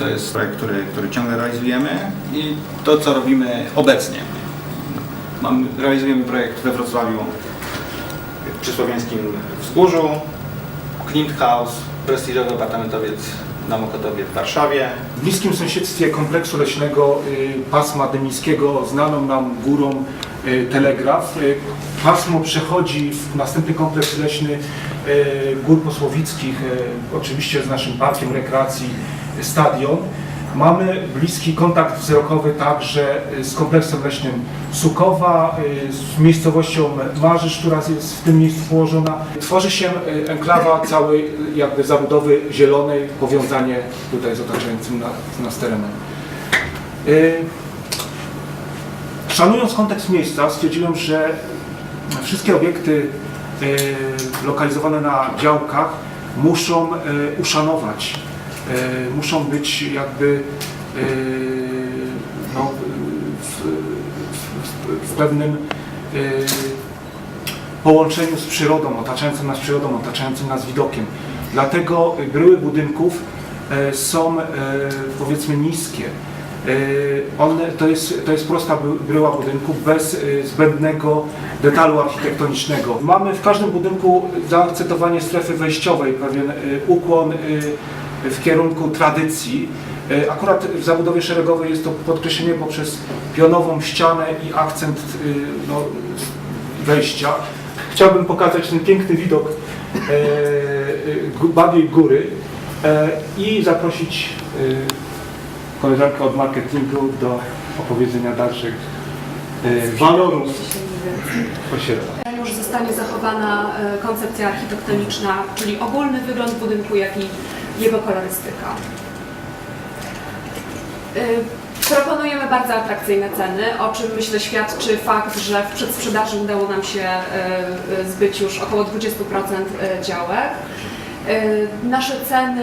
To jest projekt, który, który ciągle realizujemy i to, co robimy obecnie. Mam, realizujemy projekt we Wrocławiu, przy Słowiańskim Wzgórzu, Klimt House, prestiżowy apartamentowiec na Mokotowie w Warszawie. W bliskim sąsiedztwie kompleksu leśnego y, pasma dymińskiego, znaną nam górą Telegraf. Y, Pasmo przechodzi w następny kompleks leśny y, Gór Posłowickich, y, oczywiście z naszym parkiem rekreacji y, Stadion. Mamy bliski kontakt wzrokowy także y, z kompleksem leśnym Sukowa, y, z miejscowością Marzysz, która jest w tym miejscu położona. Tworzy się y, enklawa całej y, jakby zabudowy zielonej, powiązanie tutaj z otaczającym nas terenem. Szanując kontekst miejsca, stwierdziłem, że wszystkie obiekty y, lokalizowane na działkach muszą y, uszanować, y, muszą być jakby no, w, w, w pewnym połączeniu z przyrodą, otaczającą nas przyrodą, otaczającym nas widokiem. Dlatego bryły budynków e, są e, powiedzmy niskie. E, One, to, jest, to jest prosta bryła budynku bez e, zbędnego detalu architektonicznego. Mamy w każdym budynku zaakcentowanie strefy wejściowej, pewien e, ukłon w kierunku tradycji. Akurat w zabudowie szeregowej jest to podkreślenie poprzez pionową ścianę i akcent no, wejścia. Chciałbym pokazać ten piękny widok e, Babiej Góry e, i zaprosić e, koleżankę od marketingu do opowiedzenia dalszych e, walorów osiedla. Już zostanie zachowana e, koncepcja architektoniczna, czyli ogólny wygląd budynku, jak i jego kolorystyka. E, Proponujemy bardzo atrakcyjne ceny, o czym myślę świadczy fakt, że w przedsprzedaży udało nam się zbyć już około 20% e, działek. Nasze ceny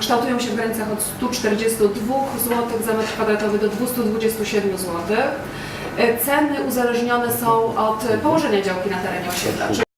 kształtują się w granicach od 142 zł za metr kwadratowy do 227 zł. E, Ceny uzależnione są od położenia działki na terenie osiedla.